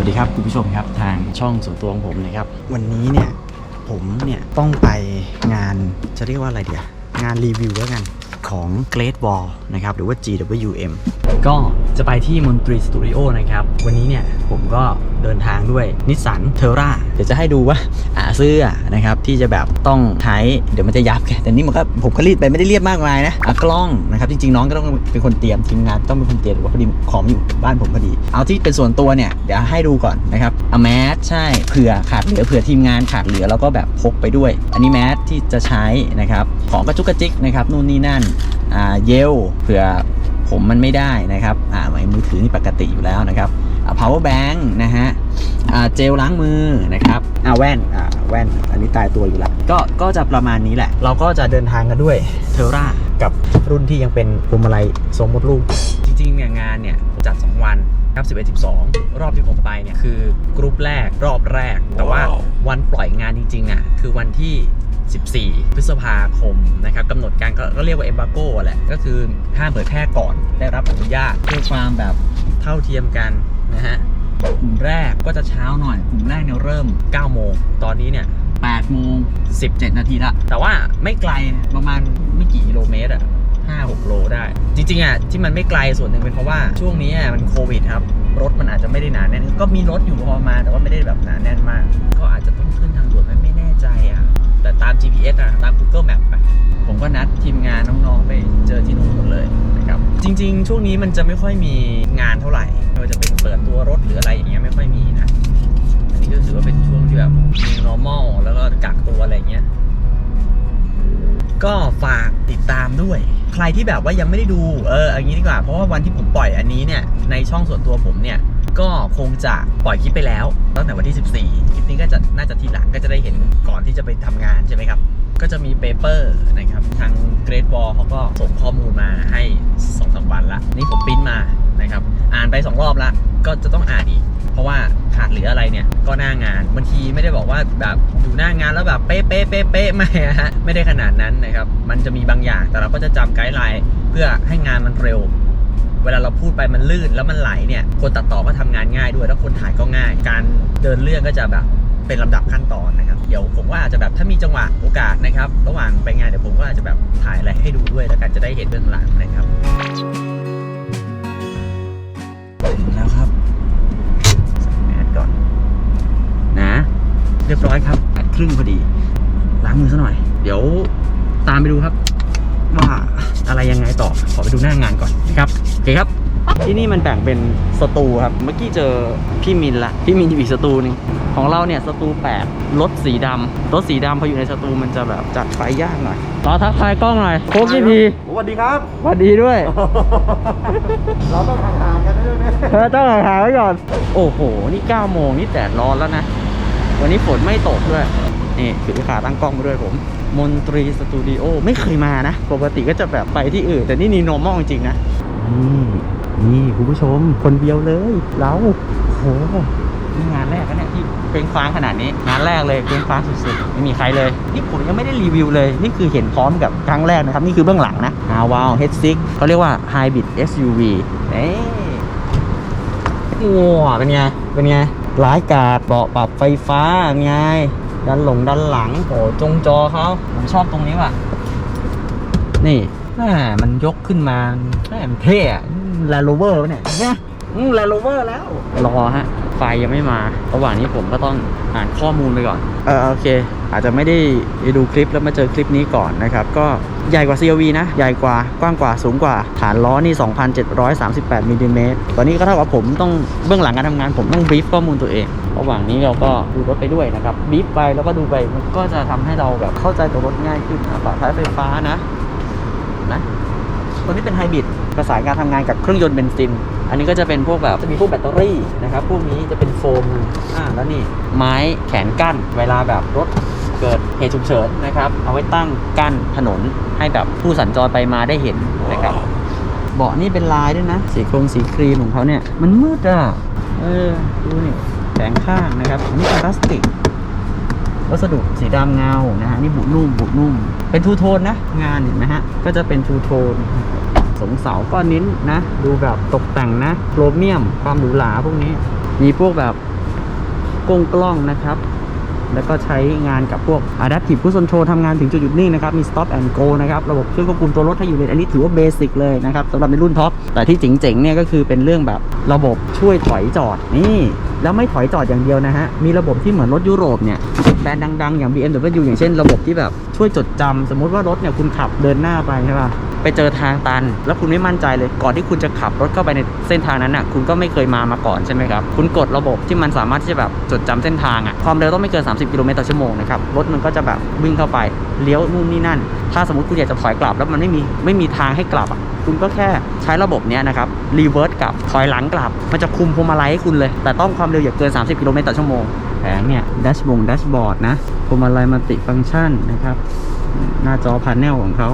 วัสดีครับคุณผู้ชมครับทางช่องส่วนตัวของผมนะครับ วันนี้เนี่ยผมเนี่ยต้องไปงานจะเรียกว่าอะไรเดียงานรีวิวแล้วกันของ Great Wall นะครับหรือว่า GWM ก็จะไปที่มนตรีสตูดิโอนะครับ วันนี้เนี่ยผมก็เดินทางด้วยนิสสันเทอร่าเดี๋ยวจะให้ดูว่าอ่าเสื้อนะครับ ที่จะแบบต้องใช้เดี๋ยวมันจะยับไงแต่นี่มันก็ผมก็รีดไปไม่ได้เรียบมากมายนะอะกล้องนะครับ จริงๆ น้องก็ต้องเป็นคนเตรียมทีมงานต้องเป็นคนเตรียมหรือว่าพอดีของอยู่บ้านผมพอดี เอาที่เป็นส่วนตัวเนี่ยเดี๋ยวให้ดูก่อนนะครับอาแมสใช่เผื่อขาดเหลือเผื่อทีมงานขาดเหลือแล้วก็แบบพกไปด้วย อันนี้แมสที่จะใช้นะครับของกระจุกกระจิกนะครับนู่นนี่นั่นอ่าเยลเผื่อ ผมมันไม่ได้นะครับอ่าไว้มือถือนี่ปกติอยู่แล้วนะครับอ่า power bank นะฮะอ่าเจลล้างมือนะครับอ่าแว่นอ่าแว่นอันนี้ตายตัวอยู่แล้วก็ก็จะประมาณนี้แหละ เราก็จะเดินทางกันด้วยเทอร่ากับรุ่นที่ยังเป็นพวงมาลัยทรงมดลูกจริงๆเนี่ยงานเนี่ยจัด 2 วันครับ11 12 รอบที่ผมไปเนี่ยคือกรุ๊ปแรกรอบแรก แต่ว่าวันปล่อยงานจริงๆอะคือวันที่ 14 พฤษภาคมนะครับกำหนดการก็ก็เรียกว่าเอ b บ g โกแหละ ก็คือห้ามเผยแพร่ก่อนได้รับอนุญาตเพื่อความแบบเท่าเทียมกันนะฮะกลุ่มแรกก็จะเช้าหน่อย กลุ่มแรกเนี่ยเริ่ม 9 โมง ตอนนี้เนี่ย8โมง 17 นาทีละ แต่ว่าไม่ไกลประมาณไม่กี่กิโลเมตรอะ5 6 โลได้ จริงๆอะที่มันไม่ไกลส่วนหนึ่งเป็นเพราะว่าช่วงนี้อะมันโควิดครับ รถมันอาจจะไม่ได้หนาแน่น ก็มีรถอยู่พอมา แต่ว่าไม่ได้แบบหนาแน่นมาก ก็อาจจะต้องขึ้นทางด่วนไหมไม่แน่ใจอะ แต่ตาม GPS อะตาม Google Map ไปผมก็นัดทีมงานน้องๆไปเจอที่นู่นหมดเลยนะครับจริง ๆ ช่วงนี้มันจะไม่ค่อยมีงานเท่าไหร่ไม่ว่าจะเป็นเปิดตัวรถหรืออะไรอย่างเงี้ยไม่ค่อยมีนะอันนี้ก็ถือว่าเป็นช่วงที่แบบ normal แล้วก็กักตัวอะไรเงี้ยก็ฝากติดตามด้วย ใครที่แบบว่ายังไม่ได้ดูเอออย่างนี้ดีกว่าเพราะว่าวันที่ผมปล่อยอันนี้เนี่ยในช่องส่วนตัวผมเนี่ย ก็คงจะปล่อยคลิปไปแล้วตั้งแต่วันที่ 14 คลิปนี้ก็จะน่าจะทีหลังก็จะได้เห็นก่อนที่จะไปทำงานใช่ไหมครับ ก็จะมีเปเปอร์นะครับ ทางเกรดบอลเขาก็ส่งข้อมูลมาให้2อสวันละ นี่ผมปิ้นมานะครับ อ่านไป 2 รอบละก็จะต้องอ่านอีก เพราะว่าขาดเหลืออะไรเนี่ย ก็หน้างานบางทีไม่ได้บอกว่าแบบอยู่หน้างานแล้วแบบเป๊ะเป๊ะเป๊ะเป๊ะไม่ฮะไม่ได้ขนาดนั้นนะครับ มันจะมีบางอย่างแต่เราก็จะจำไกด์ไลน์เพื่อให้งานมันเร็ว เวลาเราพูดไปมันลื่นแล้วมันไหลเนี่ยคนตัดต่อก็ทำงานง่ายด้วย แล้วคนถ่ายก็ง่าย การเดินเรื่องก็จะแบบเป็นลำดับขั้นตอนนะครับ เดี๋ยวผมว่าอาจจะแบบถ้ามีจังหวะโอกาสนะครับ ระหว่างไปงานเดี๋ยวผมก็อาจจะแบบถ่ายอะไรให้ดูด้วย แล้วกันจะได้เห็นเบื้องหลังนะครับถึงแล้วครับใส่แมสก่อน นะ เรียบร้อยครับแปดครึ่งพอดี ล้างมือซะหน่อย เดี๋ยวตามไปดูครับ ว่าอะไรยังไงต่อ ขอไปดูหน้างานก่อนนะครับโอเคครับ ที่นี่มันแบ่งเป็นสตูครับ เมื่อกี้เจอพี่มินละ พี่มินอยู่อีกสตูหนึงของเราเนี่ยสตูแปดรถสีดำรถสีดำพออยู่ในสตูมันจะแบบจัดไฟยากหน่อยรอทักทายกล้องหน่อยโค้ชพี่พีสวัสดีครับสวัสดีด้วย เราต้องห่างๆกันนะด้วยนะเออต้องหาไว้ก่อน โอ้โห นี่9โมงนี่แดดร้อนแล้วนะ วันนี้ฝนไม่ตกด้วย นี่ถือขาตั้งกล้องมาด้วยผม มนตรีสตูดิโอไม่เคยมานะ ปกติก็จะแบบไปที่อื่น แต่นี่นี่ normal จริงๆนะ นี่ นี่คุณผู้ชม คนเดียวเลยเราโหนี่งานแรกนะเนี่ยที่เป็นฟ้างขนาดนี้ งานแรกเลยเป็นฟ้างสุดๆ ไม่มีใครเลย นี่ผมยังไม่ได้รีวิวเลย นี่คือเห็นพร้อมกับครั้งแรกนะครับ นี่คือเบื้องหลังนะฮาวาว H6 เขาเรียกว่า Hybrid SUV เอ๊ว้าวเป็นไง เป็นไงร้ายกาดเบาะปรับไฟฟ้าไงดันหลงดันหลังโอ้จงจอเขาผมชอบตรงนี้ว่ะ นี่ แม่มันยกขึ้นมาแม่มันเท่แลนโรเวอร์เนี่ยเนี่ยแลนโรเวอร์แล้ว รอฮะ ไฟยังไม่มา ระหว่างนี้ผมก็ต้องอ่านข้อมูลไปก่อน เออโอเค อาจจะไม่ได้ดูคลิปแล้วมาเจอคลิปนี้ก่อนนะครับ ก็ใหญ่กว่า CRV นะ ใหญ่กว่ากว้างกว่าสูงกว่า ฐานล้อนี่ 2,738มิลลิเมตรตอนนี้ก็เท่ากับผมต้องเบื้องหลังการทำงานผมต้องบรีฟข้อมูลตัวเอง ระหว่างนี้เราก็ดูรถไปด้วยนะครับบรีฟไปแล้วก็ดูไปมันก็จะทำให้เราแบบเข้าใจตัวรถง่ายขึ้นนะปรับท้ายไฟฟ้านะ นะ ตัวนี้เป็นไฮบริดประสานการทำงานกับเครื่องยนต์เบนซิน อันนี้ก็จะเป็นพวกแบบจะมีพวกแบตเตอรี่นะครับ พวกนี้จะเป็นโฟมอ่าแล้วนี่ไม้แขนกั้น เวลาแบบรถเกิดเหตุฉุกเฉินนะครับ เอาไว้ตั้งกั้นถนนให้แบบผู้สัญจรไปมาได้เห็นนะครับ เบาะนี่เป็นลายด้วยนะ สีโครงสีครีมของเขาเนี่ย มันมืดอะ เออ ดูนี่แสงข้างนะครับ อันนี้เป็นพลาสติก วัสดุสีดำเงานะฮะนี่บุนุ่มบุนุ่ม เป็นทูโทนนะ งานเห็นไหมฮะ ก็จะเป็นทูโทนสงเสาก็นิ้นนะ ดูแบบตกแต่งนะโครเมียมความหรูหราพวกนี้ มีพวกแบบกล้องกล้องนะครับ แล้วก็ใช้งานกับพวก Adaptive Cruise Control ทำงานถึงจุดหยุดนิ่งนะครับ มี Stop and Go นะครับ ระบบช่วยควบคุมตัวรถให้อยู่เลนอันนี้ถือว่าเบสิกเลยนะครับสำหรับในรุ่นท็อป แต่ที่เจ๋งๆเนี่ยก็คือเป็นเรื่องแบบระบบช่วยถอยจอดนี่แล้วไม่ถอยจอดอย่างเดียวนะฮะ มีระบบที่เหมือนรถยุโรปเนี่ยแบรนด์ดังๆ อย่าง BMW อย่างเช่น ระบบที่แบบช่วยจดจำสมมุติว่ารถเนี่ยคุณขับเดินหน้าไปใช่ป่ะ ไปเจอทางตัน แล้วคุณไม่มั่นใจเลย ก่อนที่คุณจะขับรถเข้าไปในเส้นทางนั้นน่ะ คุณก็ไม่เคยมามาก่อนใช่ไหมครับ คุณกดระบบที่มันสามารถที่จะแบบจดจำเส้นทางอะ ความเร็วต้องไม่เกิน 30 กิโลเมตรต่อชั่วโมงนะครับ รถมันก็จะแบบวิ่งเข้าไป เลี้ยวนู่นนี่นั่น ถ้าสมมติคุณอยากจะถอยกลับแล้วมันไม่มีไม่มีทางให้กลับอะ คุณก็แค่ใช้ระบบเนี้ยนะครับ รีเวิร์สกลับ ถอยหลังกลับ มันจะคุมพวงมาลัยให้คุณเลย แต่ต้องความเร็วอย่าเกิน 30 กิโลเมตรต่อชั่วโมงแผงเนี่ยดัชบงดัชบอร์ดนะพวงมาลัยมัลติฟังก์ชันนะครับหน้าจอพาเนลของเขา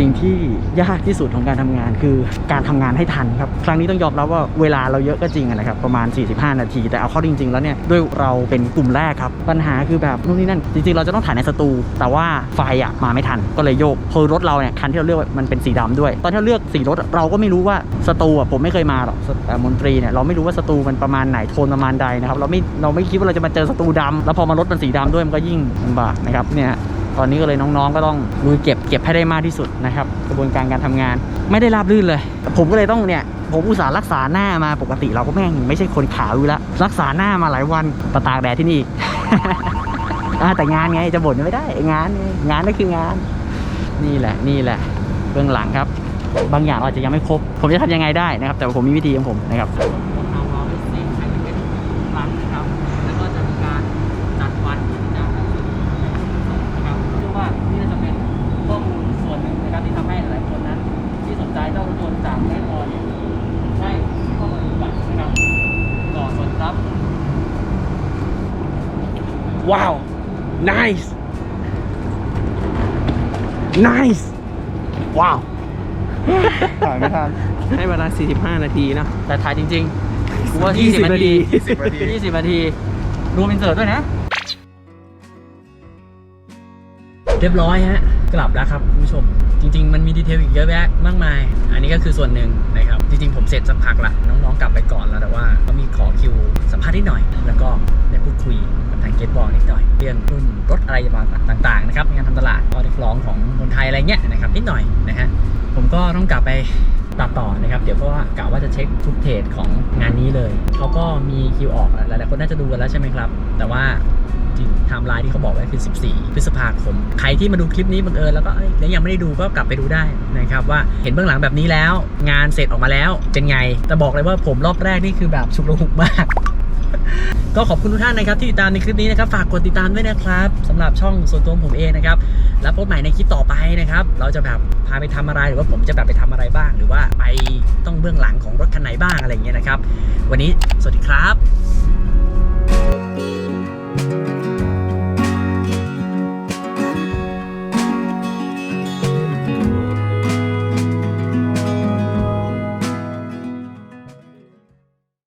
สิ่งที่ยากที่สุดของการทำงาน คือการทำงานให้ทันครับ ครั้งนี้ต้องยอมรับว่าเวลาเราเยอะก็จริงนะครับประมาณ 45 นาที แต่เอาเข้าจริง ๆ แล้วเนี่ยด้วยเราเป็นกลุ่มแรกครับ ปัญหาคือแบบนู่นนี่นั่นจริง ๆ เราจะต้องถ่ายในสตู แต่ว่าไฟอะมาไม่ทันก็เลยโยกเพอรถเราเนี่ยคันที่เราเลือกมันเป็นสีดำด้วย ตอนที่เราเลือกสีรถเราก็ไม่รู้ว่าสตูอะผมไม่เคยมาหรอกสเอ่อมนตรีเนี่ยเราไม่รู้ว่าสตูมันประมาณไหนโทนประมาณใดนะครับเราไม่เราไม่คิดว่าเราจะมาเจอสตูดำแล้วพอมารถมันสีดำด้วยมันก็ยิ่งลำบากนะครับเนี่ย ตอนนี้ก็เลยน้องๆ ก็ต้องลุยเก็บเก็บให้ได้มากที่สุดนะครับ กระบวนการการทำงานไม่ได้ราบรื่นเลย ผมก็เลยต้องเนี่ยผมอุตส่าห์รักษาหน้ามาปกติเราก็แม่งไม่ใช่คนขาวอยู่แล้วรักษาหน้ามาหลายวันประตากแดดที่นี่แต่งานไงจะบ่นไม่ได้ งานงานก็คืองาน นี่แหละนี่แหละเบื้องหลังครับ บางอย่างเราอาจจะยังไม่ครบ ผมจะทำยังไงได้นะครับ แต่ผมมีวิธีของผมนะครับ แล้วก็จะมีการจัดวันที่จะนะครับเชื่อว่านี่น่าจะเป็นข้อมูลส่วนหนึ่งนะครับที่ทำให้หลายคนนั้น ที่สนใจเจ้ารถยนต์จากแม่พอเนี่ยได้เข้ามาดูกันนะครับก่อนสวัสดีครับว้าว nice nice ว้าว ถ่ายไม่ทัน ให้เวลา 45 นาทีเนอะแต่ถ่ายจริงๆกูว่า20 20 นาที20นาที 20 นาทีรวมอินเสิร์ตด้วยนะ เรียบร้อยฮะ กลับแล้วครับคุณผู้ชม จริง ๆ มันมีดีเทลอีกเยอะแยะมากมาย อันนี้ก็คือส่วนหนึ่งนะครับ จริง ๆ ผมเสร็จสักพักละน้องๆกลับไปก่อนแล้วแต่ว่าก็มีขอคิวสัมภาษณ์นิดหน่อย แล้วก็ได้พูดคุยกับทางเกตบอลนิดหน่อยเรื่องรุ่นรถอะไรต่างๆนะครับงานทำตลาดก็ได้ร้องของคนไทยอะไรเงี้ยนะครับนิดหน่อยนะฮะผมก็ต้องกลับไป ตัดต่อนะครับเดี๋ยวเพราะว่ากะว่าจะเช็คทุกเทรดของงานนี้เลยเขาก็มีคิวออกหลายๆคนน่าจะดูกันแล้วใช่ไหมครับ แต่ว่าจริงไทม์ไลน์ที่เขาบอกไว้คือ 14 พฤษภาคม ใครที่มาดูคลิปนี้บังเอิญแล้วก็ยแล้วยังไม่ได้ดูก็กลับไปดูได้นะครับว่าเห็นเบื้องหลังแบบนี้แล้ว งานเสร็จออกมาแล้วเป็นไงแต่บอกเลยว่าผมรอบแรกนี่คือแบบชุกระหุกมาก ก็ขอบคุณทุกท่านนะครับที่ติดตามในคลิปนี้นะครับฝากกดติดตามด้วยนะครับสำหรับช่องส่วนตัวผมเองนะครับแล้วพบใหม่ในคลิปต่อไปนะครับ เราจะแบบพาไปทำอะไรหรือว่าผมจะแบบไปทำอะไรบ้าง หรือว่าไปต้องเบื้องหลังของรถคันไหนบ้างอะไรเงี้ยนะครับ วันนี้สวัสดีครับ